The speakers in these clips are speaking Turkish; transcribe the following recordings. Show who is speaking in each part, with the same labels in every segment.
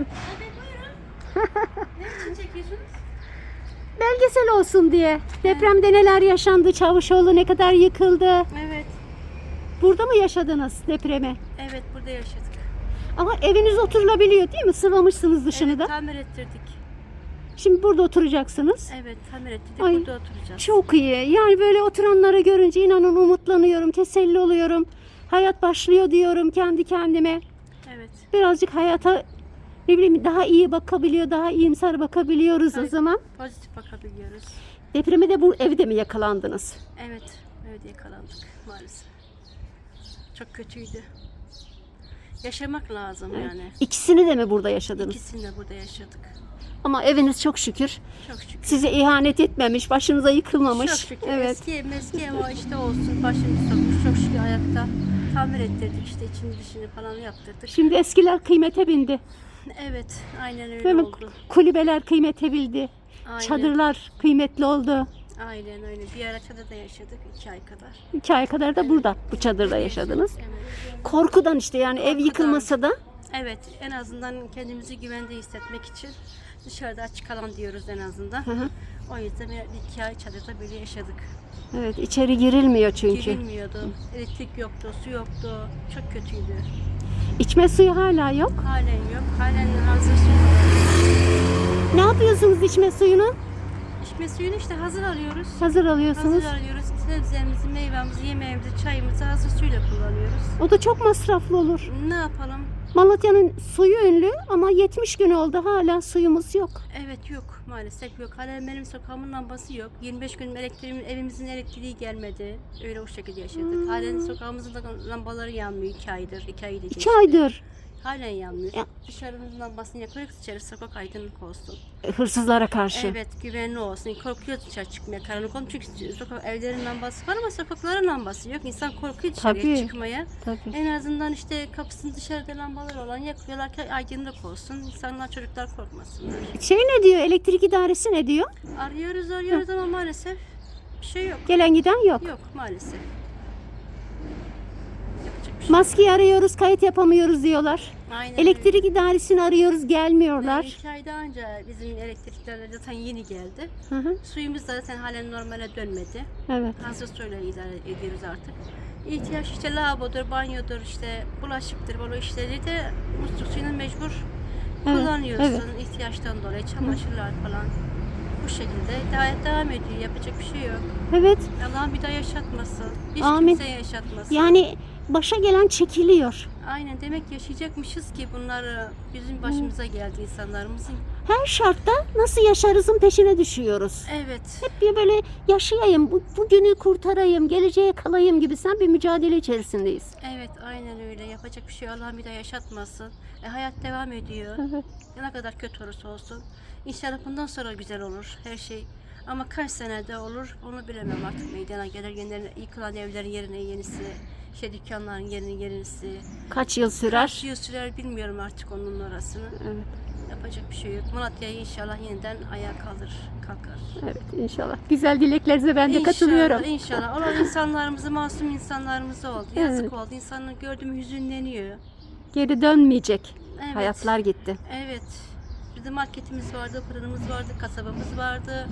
Speaker 1: Miyim?
Speaker 2: Evet buyurun. ne için çekiyorsunuz?
Speaker 1: Belgesel olsun diye. Depremde neler yaşandı, Çavuşoğlu ne kadar yıkıldı.
Speaker 2: Evet.
Speaker 1: Burada mı yaşadınız depremi?
Speaker 2: Evet burada yaşadık.
Speaker 1: Ama eviniz oturulabiliyor değil mi? Sıvamışsınız dışını
Speaker 2: evet,
Speaker 1: da.
Speaker 2: tamir ettirdik.
Speaker 1: Şimdi burada oturacaksınız.
Speaker 2: Evet tamir ettirdik.
Speaker 1: Ay,
Speaker 2: burada oturacağız.
Speaker 1: Çok iyi. Yani böyle oturanları görünce inanın umutlanıyorum, teselli oluyorum. Hayat başlıyor diyorum kendi kendime.
Speaker 2: Evet.
Speaker 1: Birazcık hayata bileyim daha iyi bakabiliyor, daha iyimser bakabiliyoruz o
Speaker 2: Evet.
Speaker 1: zaman.
Speaker 2: Pozitif bakabiliyoruz.
Speaker 1: Depreme de bu evde mi yakalandınız?
Speaker 2: Evet. Evet yakalandık maalesef. Çok kötüydü. Yaşamak lazım yani.
Speaker 1: İkisini de mi burada yaşadınız?
Speaker 2: İkisini de burada yaşadık.
Speaker 1: Ama eviniz çok şükür
Speaker 2: Çok şükür.
Speaker 1: size ihanet etmemiş, başınıza yıkılmamış.
Speaker 2: Çok şükür.
Speaker 1: Evet.
Speaker 2: Eski ev eski ev işte olsun. Başımız sokmuş. Çok şükür ayakta. Tamir ettirdik işte içini dışını falan yaptırdık.
Speaker 1: Şimdi eskiler kıymete bindi.
Speaker 2: Evet. Aynen öyle
Speaker 1: Değil mi?
Speaker 2: oldu.
Speaker 1: Kulübeler kıymete bildi.
Speaker 2: Aynen.
Speaker 1: Çadırlar kıymetli oldu.
Speaker 2: Aynen öyle. Bir ara çadırda yaşadık iki ay kadar.
Speaker 1: İki ay kadar da burada bu çadırda yaşadınız.
Speaker 2: Evet.
Speaker 1: Korkudan işte yani ev
Speaker 2: Korkudan.
Speaker 1: yıkılmasa da
Speaker 2: Evet, en azından kendimizi güvende hissetmek için dışarıda aç kalan diyoruz en azından.
Speaker 1: Hı hı.
Speaker 2: O yüzden bir iki ay çadırda böyle yaşadık.
Speaker 1: evet içeri girilmiyor çünkü.
Speaker 2: Girilmiyordu, elektrik yoktu, su yoktu. Çok kötüydü.
Speaker 1: İçme suyu hala yok.
Speaker 2: Halen yok, halen hazır su.
Speaker 1: Ne yapıyorsunuz içme suyunu?
Speaker 2: İçme suyunu işte hazır alıyoruz.
Speaker 1: Hazır alıyorsunuz.
Speaker 2: Hazır alıyoruz. Sebzemizi, meyvemizi, yemeğimizi, çayımızı hazır suyla kullanıyoruz.
Speaker 1: O da çok masraflı olur.
Speaker 2: Ne yapalım?
Speaker 1: Malatya'nın suyu ünlü ama 70 gün oldu hala suyumuz yok.
Speaker 2: Evet yok maalesef yok. Halen benim sokağımın lambası yok. 25 gün elektriğim, evimizin elektriği gelmedi. Öyle o şekilde yaşadık. Halen sokağımızın da lambaları yanmıyor 2 aydır. 2 ayı da
Speaker 1: İki
Speaker 2: geçti.
Speaker 1: aydır
Speaker 2: Halen yanmıyor.
Speaker 1: Ya.
Speaker 2: Dışarımızın lambasını yakıyoruz dışarı sokak aydınlık olsun.
Speaker 1: hırsızlara karşı.
Speaker 2: Evet güvenli olsun. Korkuyor dışarı çıkmaya karanlık olun. Çünkü sokak, evlerin lambası var ama sokakların lambası yok. İnsan korkuyor dışarıya
Speaker 1: Tabii.
Speaker 2: çıkmaya.
Speaker 1: Tabii.
Speaker 2: En azından işte kapısının dışarıda lambalar olan yakıyorlar ki aydınlık olsun. İnsanlar çocuklar korkmasınlar.
Speaker 1: Şey ne diyor? Elektrik idaresi ne diyor?
Speaker 2: Arıyoruz arıyoruz ama maalesef bir şey yok.
Speaker 1: Gelen giden yok.
Speaker 2: Yok maalesef.
Speaker 1: Maskeyi arıyoruz, kayıt yapamıyoruz diyorlar.
Speaker 2: Aynen
Speaker 1: Elektrik idaresini arıyoruz, gelmiyorlar.
Speaker 2: İki ayda önce bizim elektrikler zaten yeni geldi.
Speaker 1: Hı hı.
Speaker 2: Suyumuz da zaten halen normale dönmedi.
Speaker 1: Evet.
Speaker 2: Hazır suyla idare ediyoruz artık. İhtiyaç işte lavabodur, banyodur, işte bulaşıktır, böyle işleri de musluk suyunu mecbur
Speaker 1: Evet,
Speaker 2: kullanıyorsun
Speaker 1: evet.
Speaker 2: ihtiyaçtan dolayı. Çamaşırlar falan. Bu şekilde hayat devam ediyor. Yapacak bir şey yok.
Speaker 1: Evet.
Speaker 2: Allah'ım bir daha yaşatmasın. Hiç
Speaker 1: Amin.
Speaker 2: kimseye yaşatmasın.
Speaker 1: Yani başa gelen çekiliyor.
Speaker 2: Aynen demek yaşayacakmışız ki bunlar bizim başımıza geldi insanlarımızın.
Speaker 1: Her şartta nasıl yaşarızın peşine düşüyoruz.
Speaker 2: Evet.
Speaker 1: Hep bir böyle yaşayayım, bu, bugünü kurtarayım, geleceğe kalayım gibi sen bir mücadele içerisindeyiz.
Speaker 2: Evet aynen öyle. Yapacak bir şey yok. Allah'ım bir daha yaşatmasın. E, hayat devam ediyor.
Speaker 1: Evet.
Speaker 2: Ne kadar kötü olursa olsun. İnşallah bundan sonra güzel olur her şey. Ama kaç senede olur onu bilemem artık meydana gelir. Yeniden yıkılan evlerin yerine yenisi, şey dükkanların yerine yenisi.
Speaker 1: Kaç yıl sürer?
Speaker 2: Kaç yıl sürer bilmiyorum artık onun orasını.
Speaker 1: Evet.
Speaker 2: Yapacak bir şey yok. Malatya'yı inşallah yeniden ayağa kalır, kalkar.
Speaker 1: Evet inşallah. Güzel dileklerinize ben de
Speaker 2: İnşallah,
Speaker 1: katılıyorum.
Speaker 2: İnşallah. Olan insanlarımızı, masum insanlarımız oldu. Yazık
Speaker 1: Evet.
Speaker 2: oldu. İnsanın gördüğüm hüzünleniyor.
Speaker 1: Geri dönmeyecek.
Speaker 2: Evet.
Speaker 1: Hayatlar gitti.
Speaker 2: Evet. Bizim marketimiz vardı, fırınımız vardı, kasabamız vardı.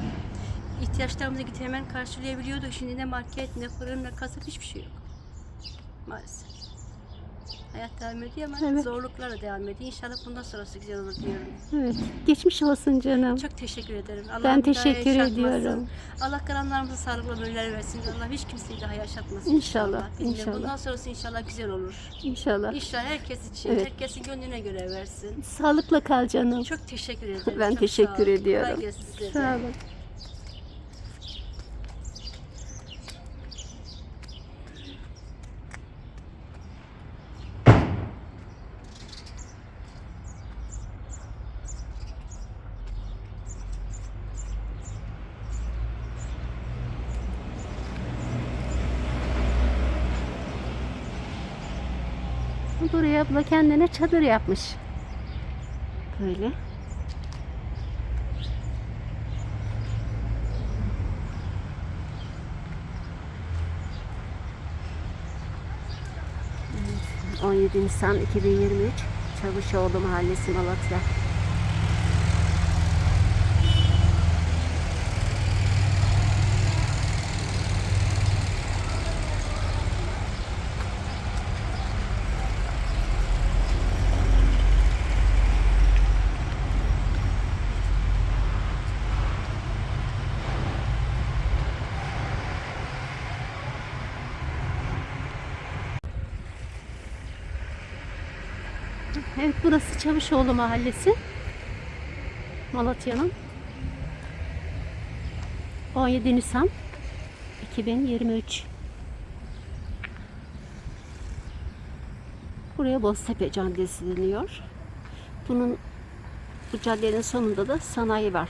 Speaker 2: İhtiyaçlarımızı gidip hemen karşılayabiliyorduk. Şimdi ne market, ne fırın, ne kasap hiçbir şey yok. Maalesef. Hayat devam ediyor ama
Speaker 1: Evet.
Speaker 2: zorluklarla devam ediyor. İnşallah bundan sonrası güzel olur diyorum.
Speaker 1: Evet. Geçmiş olsun canım.
Speaker 2: Çok teşekkür ederim. Allah
Speaker 1: Ben teşekkür ediyorum.
Speaker 2: Allah kalanlarımıza sağlıklı ömürler versin. Allah hiç kimseyi daha yaşatmasın.
Speaker 1: İnşallah,
Speaker 2: Bilmiyorum.
Speaker 1: inşallah.
Speaker 2: Bundan sonrası inşallah güzel olur.
Speaker 1: İnşallah.
Speaker 2: İnşallah herkes için,
Speaker 1: Evet.
Speaker 2: herkesin gönlüne göre versin.
Speaker 1: Sağlıkla kal canım.
Speaker 2: Çok teşekkür ederim.
Speaker 1: Ben
Speaker 2: Çok
Speaker 1: teşekkür ediyorum. Sağ olun. Buraya abla kendine çadır yapmış. Böyle. Evet. 17 Nisan 2023 Çavuşoğlu Mahallesi Malatya. Evet burası Çavuşoğlu Mahallesi. Malatya'nın 17 Nisan 2023 Buraya Boztepe Caddesi deniyor. Bunun bu caddenin sonunda da sanayi var.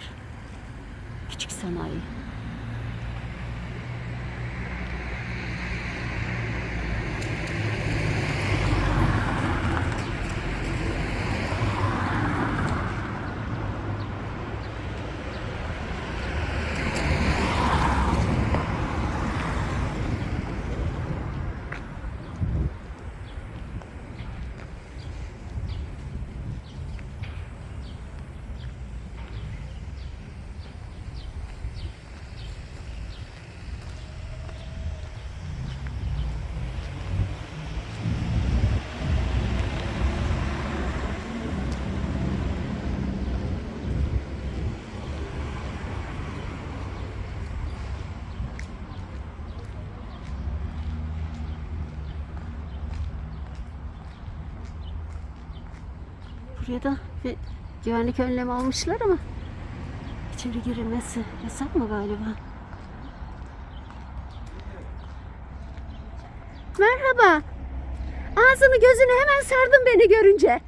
Speaker 1: Küçük sanayi. Buraya da bir güvenlik önlemi almışlar ama içeri girilmesi yasak mı galiba? Merhaba. Ağzını gözünü hemen sardın beni görünce.